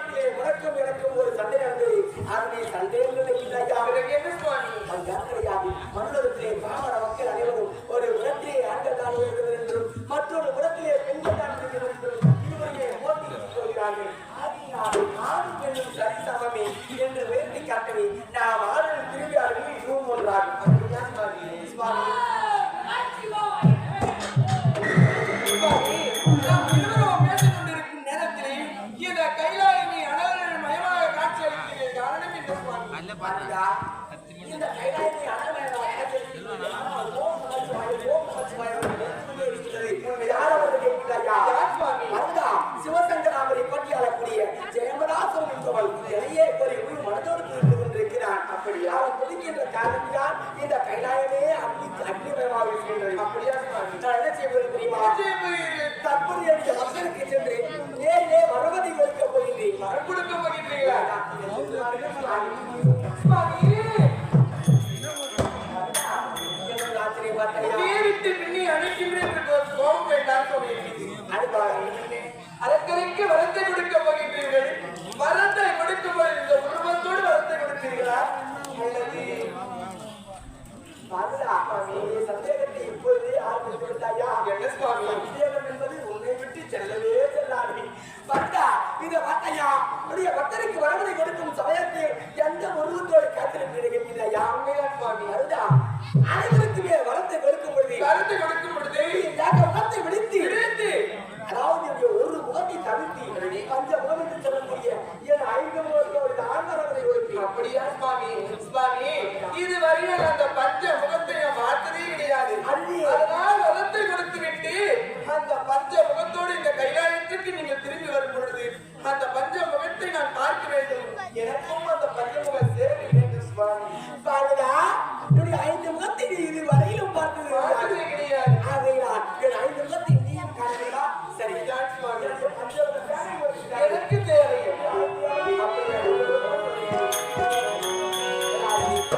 சமுதாயத்திலே உனக்கும் எனக்கும் ஒரு சண்டை நடந்தது ஆகவே சண்டை இல்லையா? யாரு மன்னரத்திலே பாமர மக்கள் அனைவரும் ஒரு புறத்திலே ஆண்கள் தான் இருக்கிறது என்றும் மற்றொரு புறத்திலே பெண்கள் தான் இருக்கிறது என்றும் இருவரையே மோட்டி சொல்கிறார்கள் ஆதினால் ஆணும் பெண்ணும் சரி சமமே என்று உயர்த்தி காட்டவே நாம் சிவசங்கராமரை பற்றி அழக்கூடிய ஜெயமராசம் என்பவள் நிறைய ஒரு உயிர் மனதோடு இருந்து அப்படி அவன் துதிக்கின்ற காரணத்தினால் இந்த கைலாயமே அக்னி அக்னிமயமாக இருக்கின்றது. அப்படியா? என்ன செய்வது தற்போது எனக்கு மக்களுக்கு சென்று நேரிலே மரபதி கொடுக்க போகின்றேன். கொடுக்க போகின்றீங்களா That's funny. கருத்தில் கிடைக்கின்ற யாருமே அனுபவி அதுதான் அனைவருக்குமே வரத்தை கொடுக்கும் பொழுது வரத்தை கொடுக்கும் பொழுது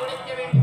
முடிக்க வேண்டும்.